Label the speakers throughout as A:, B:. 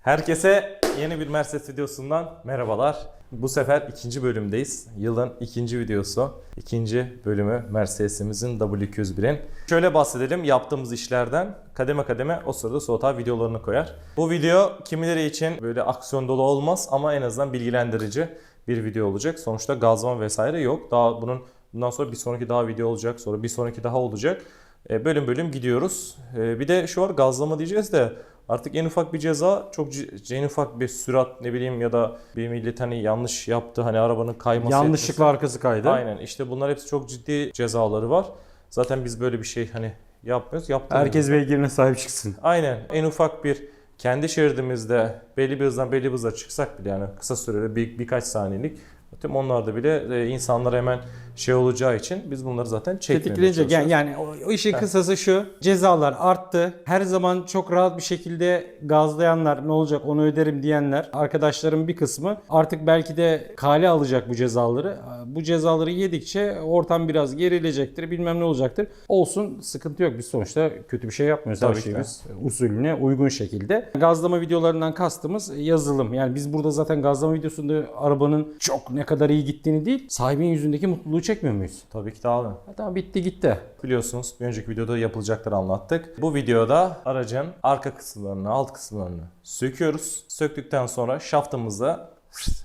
A: Herkese yeni bir Mercedes videosundan merhabalar. Bu sefer ikinci bölümdeyiz. Yılın ikinci videosu. ikinci bölümü Mercedes'imizin W201'in. Şöyle bahsedelim yaptığımız işlerden. Kademe kademe o sırada abi videolarını koyar. Bu video kimileri için böyle aksiyon dolu olmaz ama en azından bilgilendirici bir video olacak. Sonuçta gazlama vesaire yok. Daha bunun bundan sonra bir sonraki daha video olacak. Sonra bir sonraki daha olacak. E, bölüm bölüm gidiyoruz. E, bir de şu var gazlama diyeceğiz de artık en ufak bir ceza çok en ufak bir sürat ne bileyim ya da bir millet hani yanlış yaptı hani arabanın kayması
B: Yanlışlıkla arkası kaydı.
A: etmesi. Aynen işte bunlar hepsi çok ciddi cezaları var. Zaten biz böyle bir şey hani yapmıyoruz. Yaptığımız
B: Herkes beygirine sahip çıksın.
A: Aynen en ufak bir kendi şeridimizde belli bir hızdan belli bir hıza çıksak bile yani kısa sürede bir, birkaç saniyelik tüm onlarda bile e, insanlar hemen şey olacağı için biz bunları zaten çekmemeye
B: Tetiklenecek. Yani, yani o, o işin kısası şu. Cezalar arttı. Her zaman çok rahat bir şekilde gazlayanlar ne olacak onu öderim diyenler arkadaşlarım bir kısmı artık belki de kale alacak bu cezaları. Bu cezaları yedikçe ortam biraz gerilecektir. Bilmem ne olacaktır. Olsun sıkıntı yok. Biz sonuçta kötü bir şey yapmıyoruz. Her
A: Tabii ki.
B: şeyimiz usulüne uygun şekilde. Gazlama videolarından kastımız yazılım. Yani biz burada zaten gazlama videosunda arabanın çok ne kadar iyi gittiğini değil, sahibin yüzündeki mutluluğu çekmiyor muyuz?
A: Tabii ki de abi.
B: Ha, Tamam bitti gitti.
A: Biliyorsunuz bir önceki videoda yapılacakları anlattık. Bu videoda aracın arka kısımlarını, alt kısımlarını söküyoruz. Söktükten sonra şaftımızı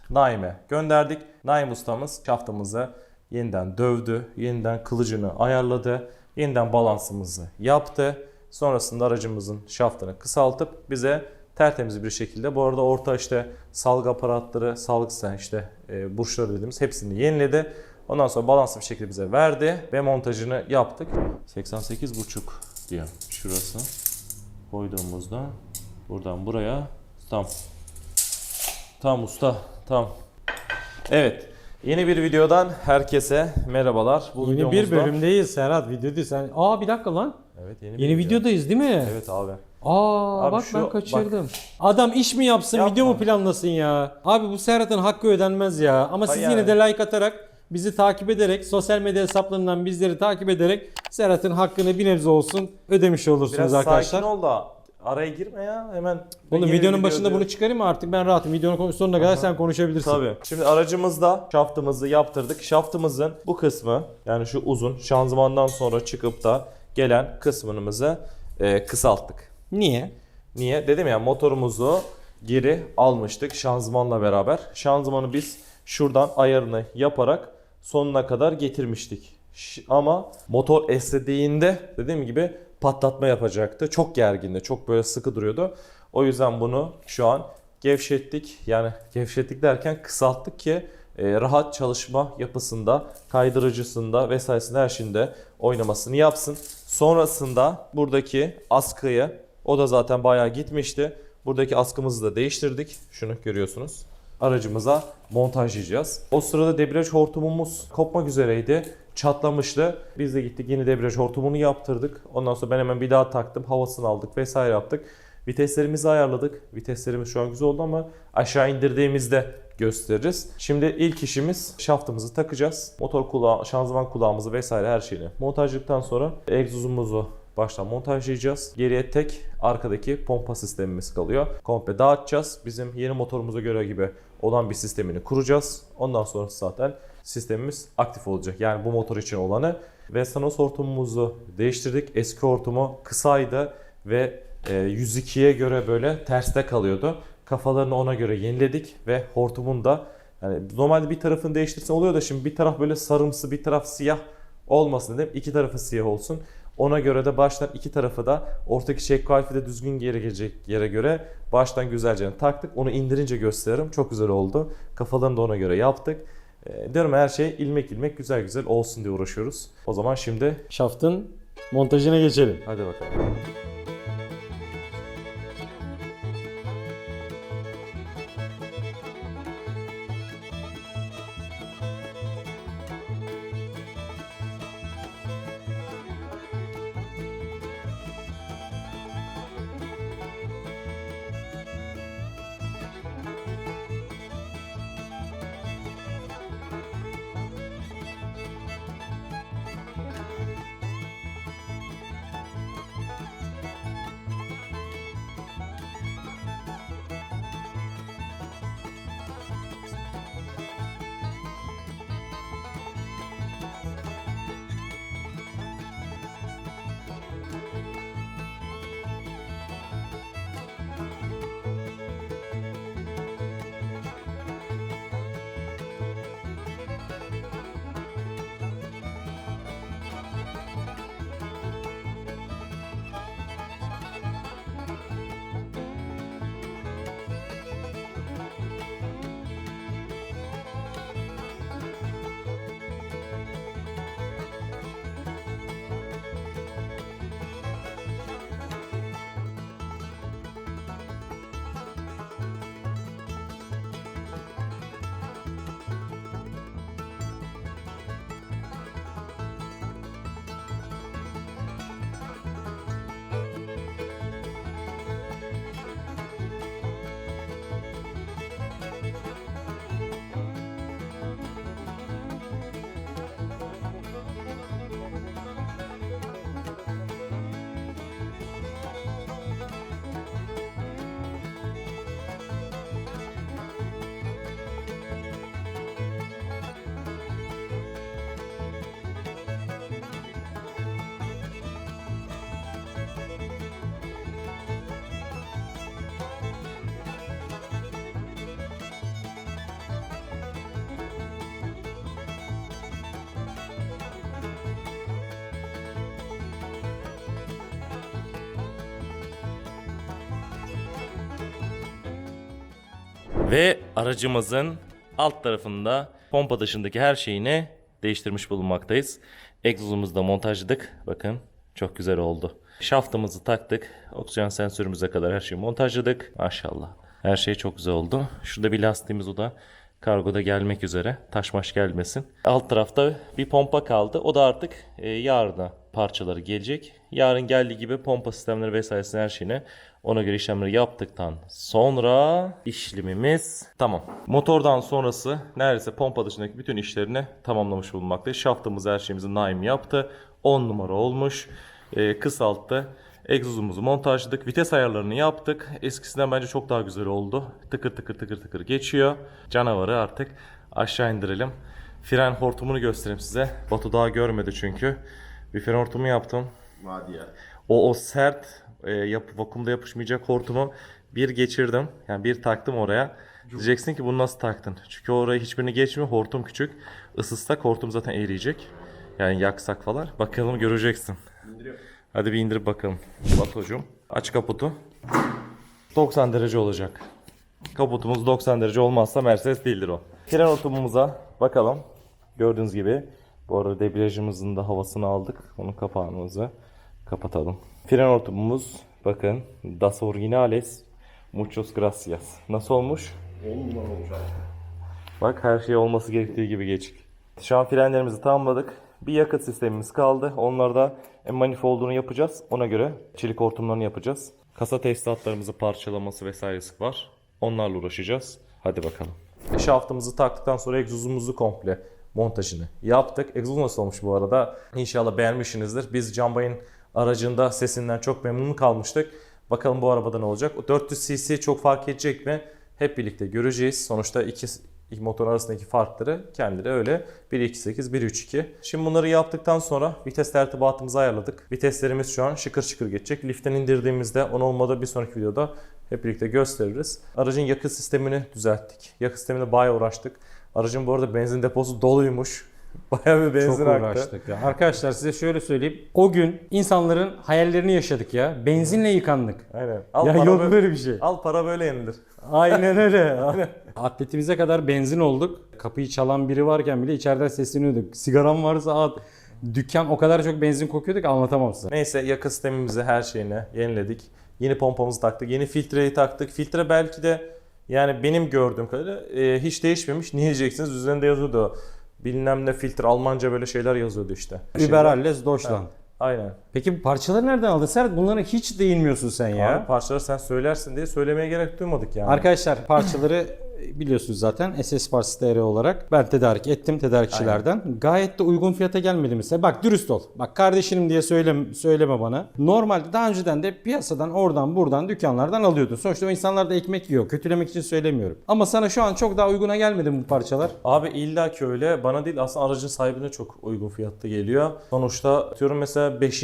A: Naim'e gönderdik. Naim ustamız şaftımızı yeniden dövdü, yeniden kılıcını ayarladı, yeniden balansımızı yaptı. Sonrasında aracımızın şaftını kısaltıp bize tertemiz bir şekilde bu arada orta işte salgı aparatları, salgı sen işte e, burçları dediğimiz hepsini yeniledi. Ondan sonra balanslı bir şekilde bize verdi ve montajını yaptık. 88,5 diyor şurası. Koyduğumuzda buradan buraya tam. Tam usta tam. Evet. Yeni bir videodan herkese merhabalar. Bu
B: Yeni bir
A: videomuzda-
B: bölümdeyiz Serhat video değil sen. Aa bir dakika lan.
A: Evet yeni, bir
B: Yeni
A: video.
B: videodayız değil mi?
A: Evet abi.
B: Aa
A: Abi
B: bak
A: şu-
B: ben kaçırdım. Adam iş mi yapsın
A: Yapma.
B: video mu planlasın ya? Abi bu Serhat'ın hakkı ödenmez ya. Ama siz
A: Hay
B: yine
A: yani.
B: de like atarak bizi takip ederek sosyal medya hesaplarından bizleri takip ederek Serhat'ın hakkını bir nebze olsun ödemiş olursunuz
A: Biraz
B: arkadaşlar.
A: sakin ol da araya girme ya hemen.
B: Oğlum videonun
A: video
B: başında
A: diyor.
B: bunu çıkarayım mı artık ben rahatım. Videonun sonuna kadar sen konuşabilirsin.
A: Tabii. Şimdi aracımızda şaftımızı yaptırdık. Şaftımızın bu kısmı yani şu uzun şanzımandan sonra çıkıp da gelen kısmımızı e, kısalttık.
B: Niye?
A: Niye? Dedim ya motorumuzu geri almıştık şanzımanla beraber. Şanzımanı biz şuradan ayarını yaparak sonuna kadar getirmiştik. Ama motor esnediğinde dediğim gibi patlatma yapacaktı. Çok gergindi. Çok böyle sıkı duruyordu. O yüzden bunu şu an gevşettik. Yani gevşettik derken kısalttık ki e, rahat çalışma yapısında, kaydırıcısında vesairesinde her şeyinde oynamasını yapsın. Sonrasında buradaki askıyı o da zaten bayağı gitmişti. Buradaki askımızı da değiştirdik. Şunu görüyorsunuz. Aracımıza montajlayacağız. O sırada debriyaj hortumumuz kopmak üzereydi. Çatlamıştı. Biz de gittik yeni debriyaj hortumunu yaptırdık. Ondan sonra ben hemen bir daha taktım. Havasını aldık vesaire yaptık. Viteslerimizi ayarladık. Viteslerimiz şu an güzel oldu ama aşağı indirdiğimizde gösteririz. Şimdi ilk işimiz şaftımızı takacağız. Motor kulağı, şanzıman kulağımızı vesaire her şeyini montajladıktan sonra egzozumuzu baştan montajlayacağız. Geriye tek arkadaki pompa sistemimiz kalıyor. Komple dağıtacağız. Bizim yeni motorumuza göre gibi olan bir sistemini kuracağız. Ondan sonrası zaten sistemimiz aktif olacak. Yani bu motor için olanı. Ve Sanos hortumumuzu değiştirdik. Eski hortumu kısaydı ve e, 102'ye göre böyle terste kalıyordu. Kafalarını ona göre yeniledik ve hortumun da yani normalde bir tarafını değiştirsen oluyor da şimdi bir taraf böyle sarımsı bir taraf siyah olmasın dedim. İki tarafı siyah olsun. Ona göre de baştan iki tarafı da ortadaki check kalifi de düzgün yere gelecek yere göre baştan güzelce taktık. Onu indirince gösteririm. Çok güzel oldu. Kafalarını da ona göre yaptık. E, diyorum her şey ilmek ilmek güzel güzel olsun diye uğraşıyoruz. O zaman şimdi
B: Şaftın montajına geçelim.
A: hadi bakalım. Ve aracımızın alt tarafında pompa dışındaki her şeyini değiştirmiş bulunmaktayız. Egzozumuzu da montajladık. Bakın çok güzel oldu. Şaftımızı taktık. Oksijen sensörümüze kadar her şeyi montajladık. Maşallah. Her şey çok güzel oldu. Şurada bir lastiğimiz o da kargoda gelmek üzere. Taşmaş gelmesin. Alt tarafta bir pompa kaldı. O da artık e, yarına parçaları gelecek. Yarın geldiği gibi pompa sistemleri vesairesine her şeyine ona göre işlemleri yaptıktan sonra işlemimiz tamam. Motordan sonrası neredeyse pompa dışındaki bütün işlerini tamamlamış bulunmaktayız. Şaftımız her şeyimizi Naim yaptı. 10 numara olmuş. E, kısalttı. Egzozumuzu montajladık. Vites ayarlarını yaptık. Eskisinden bence çok daha güzel oldu. Tıkır tıkır tıkır tıkır geçiyor. Canavarı artık aşağı indirelim. Fren hortumunu göstereyim size. Batu daha görmedi çünkü. Bir fren hortumu yaptım.
C: Hadi ya.
A: O o sert e, yap, vakumda yapışmayacak hortumu bir geçirdim. Yani bir taktım oraya. Diyeceksin ki bunu nasıl taktın? Çünkü oraya hiçbirini geçmiyor. Hortum küçük. Isıtsak hortum zaten eriyecek. Yani yaksak falan. Bakalım göreceksin. Hadi bir indirip bakalım. Batucuğum aç kaputu. 90 derece olacak. Kaputumuz 90 derece olmazsa Mercedes değildir o. Fren hortumumuza bakalım. Gördüğünüz gibi bu arada debriyajımızın da havasını aldık. Onun kapağımızı kapatalım. Fren hortumumuz bakın Das Originales Muchos Gracias. Nasıl olmuş?
C: Oğlum olmuş.
A: Bak her şey olması gerektiği gibi geçik. Şu an frenlerimizi tamamladık. Bir yakıt sistemimiz kaldı. Onlarda manifoldunu yapacağız. Ona göre çelik hortumlarını yapacağız. Kasa tesisatlarımızı parçalaması vesairesi var. Onlarla uğraşacağız. Hadi bakalım. Şaftımızı taktıktan sonra egzozumuzu komple montajını yaptık. Egzoz nasıl olmuş bu arada? İnşallah beğenmişsinizdir. Biz Cambay'ın aracında sesinden çok memnun kalmıştık. Bakalım bu arabada ne olacak? O 400 cc çok fark edecek mi? Hep birlikte göreceğiz. Sonuçta iki motor arasındaki farkları kendileri öyle. 1.28, 1.32. Şimdi bunları yaptıktan sonra vites tertibatımızı ayarladık. Viteslerimiz şu an şıkır şıkır geçecek. Liften indirdiğimizde on olmadı bir sonraki videoda hep birlikte gösteririz. Aracın yakıt sistemini düzelttik. Yakıt sistemine bayağı uğraştık. Aracın bu arada benzin deposu doluymuş. Bayağı bir benzin
B: Çok
A: aktı.
B: ya. Arkadaşlar size şöyle söyleyeyim. O gün insanların hayallerini yaşadık ya. Benzinle yıkandık.
A: Aynen. Al
B: ya
A: para
B: yok
A: böyle-
B: böyle bir şey.
A: Al para böyle yenilir.
B: Aynen öyle. Atletimize kadar benzin olduk. Kapıyı çalan biri varken bile içeriden sesleniyorduk. Sigaram varsa at. Dükkan o kadar çok benzin kokuyordu ki anlatamam size.
A: Neyse yakıt sistemimizi her şeyini yeniledik. Yeni pompamızı taktık. Yeni filtreyi taktık. Filtre belki de yani benim gördüğüm kadarıyla e, hiç değişmemiş. Niye diyeceksiniz? Üzerinde yazıyordu. Bilmem ne filtre Almanca böyle şeyler yazıyordu işte.
B: Über alles Deutschland.
A: Aynen.
B: Peki bu parçaları nereden aldın Serhat? Bunlara hiç değinmiyorsun sen ya.
A: Abi parçaları sen söylersin diye söylemeye gerek duymadık yani.
B: Arkadaşlar parçaları biliyorsunuz zaten SS Parts TR olarak ben tedarik ettim tedarikçilerden. Gayet de uygun fiyata gelmedi mi size? Bak dürüst ol. Bak kardeşinim diye söyleme, söyleme bana. Normalde daha önceden de piyasadan oradan buradan dükkanlardan alıyordun. Sonuçta o insanlar da ekmek yiyor. Kötülemek için söylemiyorum. Ama sana şu an çok daha uyguna gelmedi mi bu parçalar?
A: Abi illa ki öyle. Bana değil aslında aracın sahibine çok uygun fiyatta geliyor. Sonuçta atıyorum mesela 5.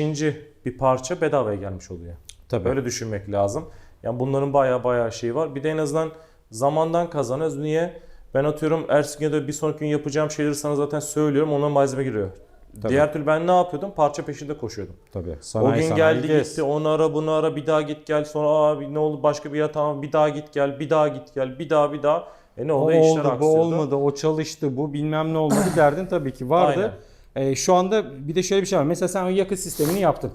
A: bir parça bedavaya gelmiş oluyor.
B: Tabii.
A: Öyle düşünmek lazım. Yani bunların baya baya şeyi var. Bir de en azından zamandan kazanıyoruz. Niye? Ben atıyorum ertesi gün ya da bir sonraki gün yapacağım şeyleri sana zaten söylüyorum. Ona malzeme giriyor. Diğer türlü ben ne yapıyordum? Parça peşinde koşuyordum.
B: Tabii.
A: o gün geldi gitti. Onu ara bunu ara bir daha git gel. Sonra abi ne oldu başka bir yer tamam bir daha git gel. Bir daha git gel. Bir daha bir daha. E ne
B: O
A: oldu? İşler
B: oldu, bu olmadı, o çalıştı, bu bilmem ne olmadı derdin tabii ki vardı. Ee, şu anda bir de şöyle bir şey var. Mesela sen o yakıt sistemini yaptın.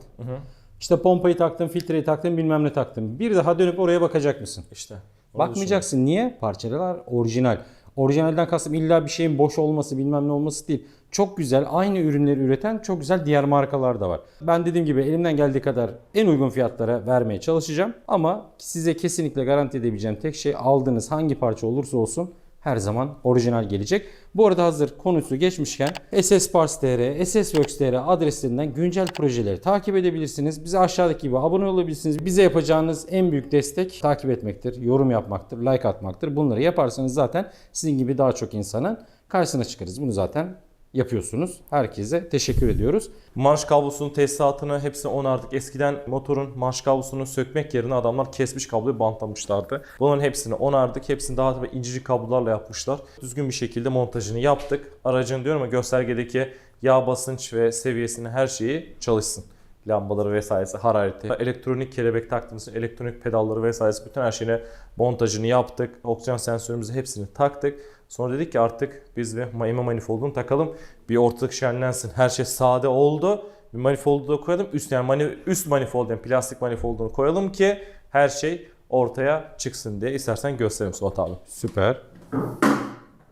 B: İşte pompayı taktın, filtreyi taktın, bilmem ne taktın. Bir daha dönüp oraya bakacak mısın?
A: İşte.
B: Bakmayacaksın. Niye? Parçalar orijinal. Orijinalden kastım illa bir şeyin boş olması, bilmem ne olması değil. Çok güzel, aynı ürünleri üreten çok güzel diğer markalar da var. Ben dediğim gibi elimden geldiği kadar en uygun fiyatlara vermeye çalışacağım. Ama size kesinlikle garanti edebileceğim tek şey aldığınız hangi parça olursa olsun her zaman orijinal gelecek. Bu arada hazır konusu geçmişken SS Parts TR, SS Works TR adreslerinden güncel projeleri takip edebilirsiniz. Bize aşağıdaki gibi abone olabilirsiniz. Bize yapacağınız en büyük destek takip etmektir, yorum yapmaktır, like atmaktır. Bunları yaparsanız zaten sizin gibi daha çok insanın karşısına çıkarız. Bunu zaten yapıyorsunuz. Herkese teşekkür ediyoruz.
A: Marş kablosunun tesisatını hepsini onardık. Eskiden motorun marş kablosunu sökmek yerine adamlar kesmiş kabloyu bantlamışlardı. Bunların hepsini onardık. Hepsini daha da incecik kablolarla yapmışlar. Düzgün bir şekilde montajını yaptık. Aracın diyorum ya göstergedeki yağ basınç ve seviyesini her şeyi çalışsın. lambaları vesairesi, harareti, elektronik kelebek taktığımız elektronik pedalları vesairesi bütün her şeyine montajını yaptık. Oksijen sensörümüzü hepsini taktık. Sonra dedik ki artık biz bir mayma manifoldunu takalım. Bir ortalık şenlensin. Her şey sade oldu. Bir manifoldu da koyalım. Üst yani mani, üst manifold yani plastik manifoldunu koyalım ki her şey ortaya çıksın diye. İstersen göstereyim Suat abi.
B: Süper.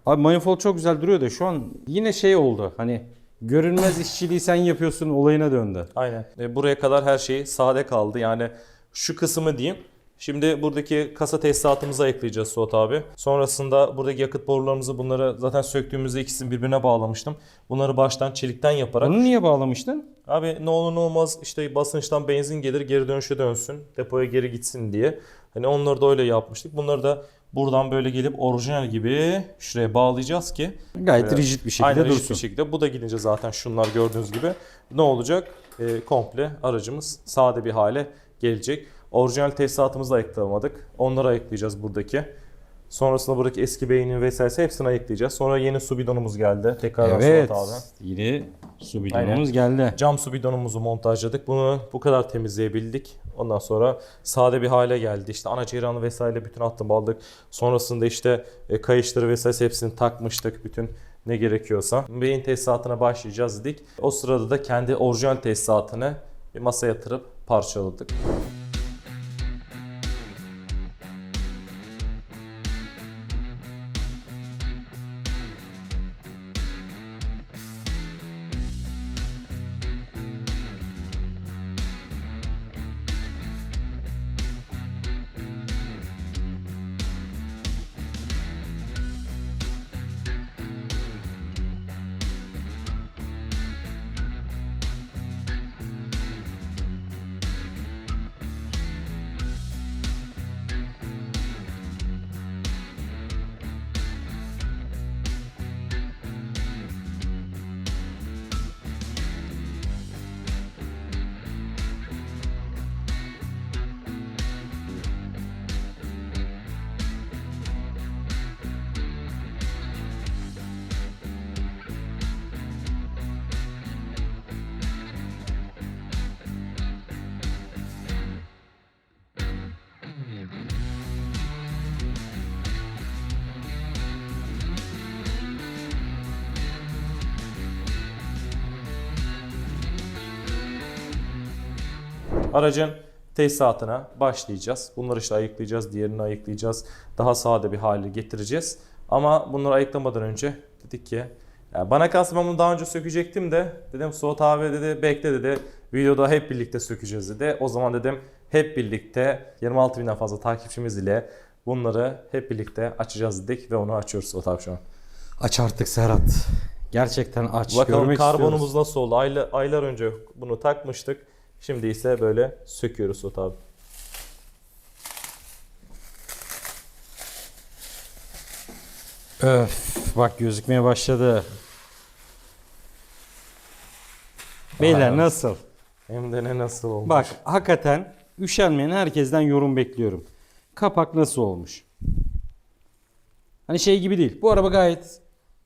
B: Abi manifold çok güzel duruyor da şu an yine şey oldu. Hani görünmez işçiliği sen yapıyorsun olayına döndü.
A: Aynen. E, buraya kadar her şey sade kaldı. Yani şu kısmı diyeyim. Şimdi buradaki kasa tesisatımızı ayıklayacağız Suat abi. Sonrasında buradaki yakıt borularımızı bunları zaten söktüğümüzde ikisini birbirine bağlamıştım. Bunları baştan çelikten yaparak.
B: Onu niye bağlamıştın?
A: Abi ne olur ne olmaz işte basınçtan benzin gelir geri dönüşe dönsün. Depoya geri gitsin diye. Hani onları da öyle yapmıştık. Bunları da buradan böyle gelip orijinal gibi şuraya bağlayacağız ki
B: Gayet
A: Evet.
B: rigid bir şekilde
A: Aynen
B: dursun.
A: eşit bir şekilde. Bu da gidince zaten şunlar gördüğünüz gibi ne olacak? Ee, komple aracımız sade bir hale gelecek. Orijinal tesisatımızı ayıklamadık. Onları ayıklayacağız buradaki. Sonrasında buradaki eski beynin vesaire hepsini ayıklayacağız. Sonra yeni su bidonumuz geldi. Tekrardan
B: Evet.
A: Suat abi.
B: Yine su bidonumuz geldi.
A: Cam su bidonumuzu montajladık. Bunu bu kadar temizleyebildik. Ondan sonra sade bir hale geldi. İşte ana ceyranı vesaire bütün hattı bağladık. Sonrasında işte e, kayışları vesaire hepsini takmıştık. Bütün ne gerekiyorsa. Beyin tesisatına başlayacağız dedik. O sırada da kendi orijinal tesisatını bir masaya yatırıp parçaladık. Aracın tesisatına başlayacağız. Bunları işte ayıklayacağız, diğerini ayıklayacağız. Daha sade bir hale getireceğiz. Ama bunları ayıklamadan önce dedik ki ya bana kalsın ben bunu daha önce sökecektim de dedim Suat abi dedi bekle dedi videoda hep birlikte sökeceğiz dedi. O zaman dedim hep birlikte 26 binden fazla takipçimiz ile bunları hep birlikte açacağız dedik ve onu açıyoruz Suat abi şu an.
B: Aç artık Serhat. Gerçekten aç.
A: Bakalım
B: Görmek
A: karbonumuz
B: istiyoruz.
A: nasıl oldu? Ayla- aylar önce bunu takmıştık. Şimdi ise böyle söküyoruz Suat abi.
B: Öf, bak gözükmeye başladı. Beyler nasıl?
A: Hem de ne nasıl olmuş.
B: Bak hakikaten üşenmeyen herkesten yorum bekliyorum. Kapak nasıl olmuş? Hani şey gibi değil. Bu araba gayet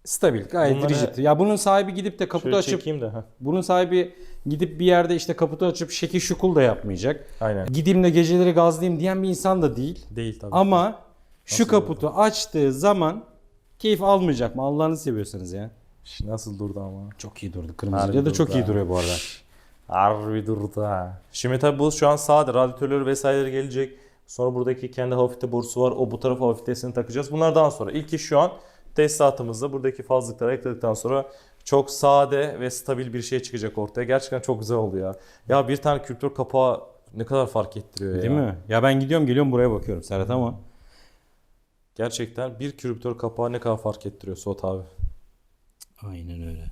B: stabil, gayet
A: Bunları-
B: rigid. Ya bunun sahibi gidip de kaputu
A: Şöyle
B: açıp
A: çekeyim de.
B: bunun sahibi gidip bir yerde işte kaputu açıp şekil şukul da yapmayacak.
A: Aynen.
B: Gideyim de geceleri gazlayayım diyen bir insan da değil.
A: Değil tabii.
B: Ama şu
A: Nasıl
B: kaputu açtığı zaman keyif almayacak mı? Allah'ını seviyorsanız ya.
A: Nasıl durdu ama.
B: Çok iyi durdu. Kırmızı
A: Harbi
B: da
A: durdu
B: çok iyi duruyor bu arada.
A: Harbi durdu ha. Şimdi tabii bu şu an sade. Radyatörleri vesaireleri gelecek. Sonra buradaki kendi hafifte borusu var. O bu tarafa hafiflesini takacağız. Bunlar daha sonra. İlki şu an tesisatımızda buradaki fazlalıkları ekledikten sonra çok sade ve stabil bir şey çıkacak ortaya. Gerçekten çok güzel oldu ya. Ya bir tane kültür kapağı ne kadar fark ettiriyor ya.
B: Değil mi? Ya ben gidiyorum geliyorum buraya bakıyorum Serhat ama.
A: Gerçekten bir kriptör kapağı ne kadar fark ettiriyor Suat abi.
B: Aynen öyle.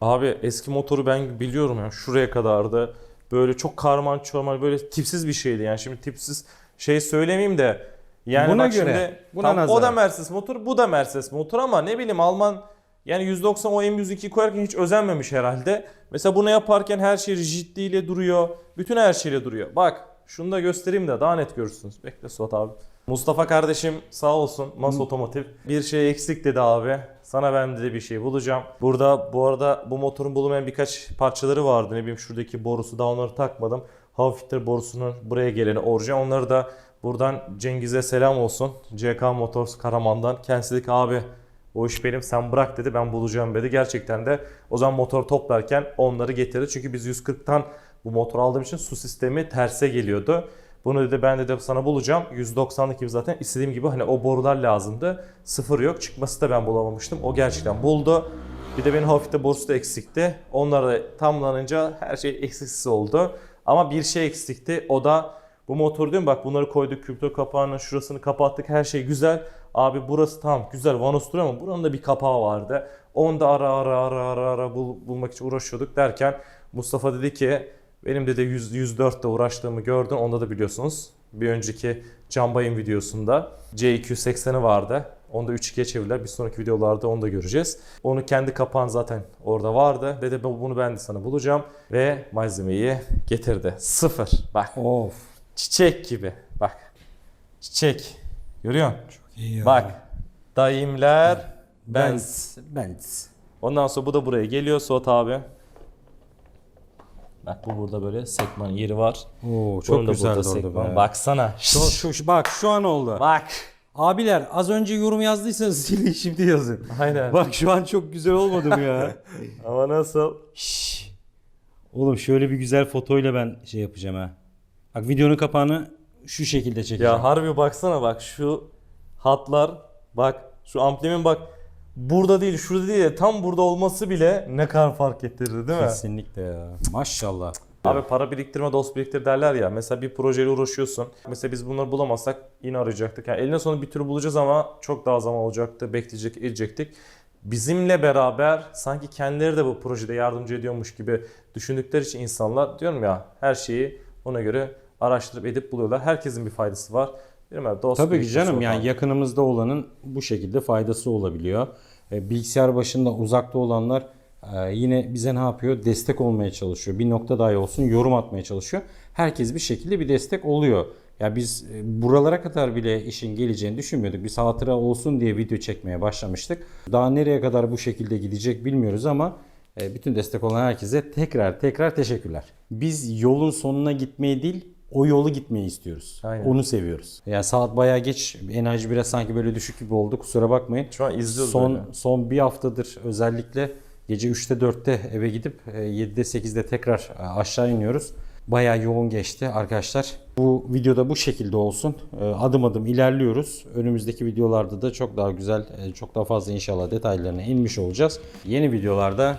A: Abi eski motoru ben biliyorum ya şuraya kadardı. Böyle çok karman çorman böyle tipsiz bir şeydi yani şimdi tipsiz şey söylemeyeyim de yani
B: Buna
A: bak
B: göre,
A: şimdi
B: buna
A: tam o da. Mercedes motor bu da Mercedes motor ama ne bileyim Alman yani 190 o M102 koyarken hiç özenmemiş herhalde. Mesela bunu yaparken her şey rigidliğiyle duruyor. Bütün her şeyle duruyor. Bak şunu da göstereyim de daha net görürsünüz. Bekle Suat abi. Mustafa kardeşim sağ olsun Mas Otomotiv. Bir şey eksik dedi abi. Sana ben de bir şey bulacağım. Burada bu arada bu motorun bulunmayan birkaç parçaları vardı. Ne bileyim şuradaki borusu da onları takmadım. Hava filtre borusunun buraya geleni orijinal. Onları da buradan Cengiz'e selam olsun. CK Motors Karaman'dan. Kendisi dedi ki abi o iş benim sen bırak dedi ben bulacağım dedi. Gerçekten de o zaman motor toplarken onları getirdi. Çünkü biz 140'tan bu motor aldığım için su sistemi terse geliyordu. Bunu dedi ben de sana bulacağım. 190'lık gibi zaten istediğim gibi hani o borular lazımdı. Sıfır yok. Çıkması da ben bulamamıştım. O gerçekten buldu. Bir de benim hafifte borusu da eksikti. Onlar da tamlanınca her şey eksiksiz oldu. Ama bir şey eksikti. O da bu motor diyorum bak bunları koyduk kültür kapağının şurasını kapattık her şey güzel. Abi burası tamam güzel vanos duruyor ama buranın da bir kapağı vardı. Onu da ara ara ara ara ara bul- bulmak için uğraşıyorduk derken Mustafa dedi ki benim de 100, 104'te uğraştığımı gördün onda da biliyorsunuz. Bir önceki Canbay'ın videosunda C280'i vardı. Onu da 3-2'ye çevirdiler. Bir sonraki videolarda onu da göreceğiz. Onu kendi kapağın zaten orada vardı. Dedi "Bu- bunu ben de sana bulacağım. Ve malzemeyi getirdi. Sıfır. Bak
B: Of.
A: Çiçek gibi. Bak. Çiçek. Görüyor musun?
B: İyi ya.
A: Bak. Daimler Benz.
B: Benz.
A: Ondan sonra bu da buraya geliyor Suat abi. Bak bu burada böyle sekman yeri var.
B: Oo
A: Bunun
B: çok
A: da
B: güzel
A: burada
B: oldu
A: sekman.
B: be.
A: Baksana.
B: Şu, şu, şu- bak şu an oldu.
A: Bak.
B: Abiler az önce yorum yazdıysanız silin şimdi yazın.
A: Aynen.
B: Bak şu an çok güzel olmadı mı ya?
A: Ama nasıl?
B: Oğlum şöyle bir güzel fotoyla ben şey yapacağım ha. Bak videonun kapağını şu şekilde çekeceğim.
A: Ya harbi baksana bak şu hatlar bak şu amplimin bak burada değil şurada değil de tam burada olması bile ne kadar fark ettirirdi değil mi?
B: Kesinlikle ya. Maşallah.
A: Abi para biriktirme dost biriktir derler ya. Mesela bir projeyle uğraşıyorsun. Mesela biz bunları bulamazsak yine arayacaktık. Yani eline sonunda bir türlü bulacağız ama çok daha zaman olacaktı. Bekleyecek, edecektik. Bizimle beraber sanki kendileri de bu projede yardımcı ediyormuş gibi düşündükleri için insanlar diyorum ya her şeyi ona göre araştırıp edip buluyorlar. Herkesin bir faydası var. Değil mi? Dost
B: Tabii ki canım yani yakınımızda olanın bu şekilde faydası olabiliyor. E, Bilgisayar başında uzakta olanlar e, yine bize ne yapıyor? Destek olmaya çalışıyor. Bir nokta dahi olsun yorum atmaya çalışıyor. Herkes bir şekilde bir destek oluyor. Ya biz e, buralara kadar bile işin geleceğini düşünmüyorduk. Biz hatıra olsun diye video çekmeye başlamıştık. Daha nereye kadar bu şekilde gidecek bilmiyoruz ama bütün destek olan herkese tekrar tekrar teşekkürler. Biz yolun sonuna gitmeyi değil, o yolu gitmeyi istiyoruz.
A: Aynen.
B: Onu seviyoruz. Yani saat bayağı geç. Enerji biraz sanki böyle düşük gibi oldu. Kusura bakmayın.
A: Şu an izliyoruz
B: Son
A: böyle.
B: son bir haftadır özellikle gece 3'te 4'te eve gidip e, 7'de 8'de tekrar e, aşağı iniyoruz. Bayağı yoğun geçti arkadaşlar. Bu videoda bu şekilde olsun. E, Adım adım ilerliyoruz. Önümüzdeki videolarda da çok daha güzel, e, çok daha fazla inşallah detaylarına inmiş olacağız. Yeni videolarda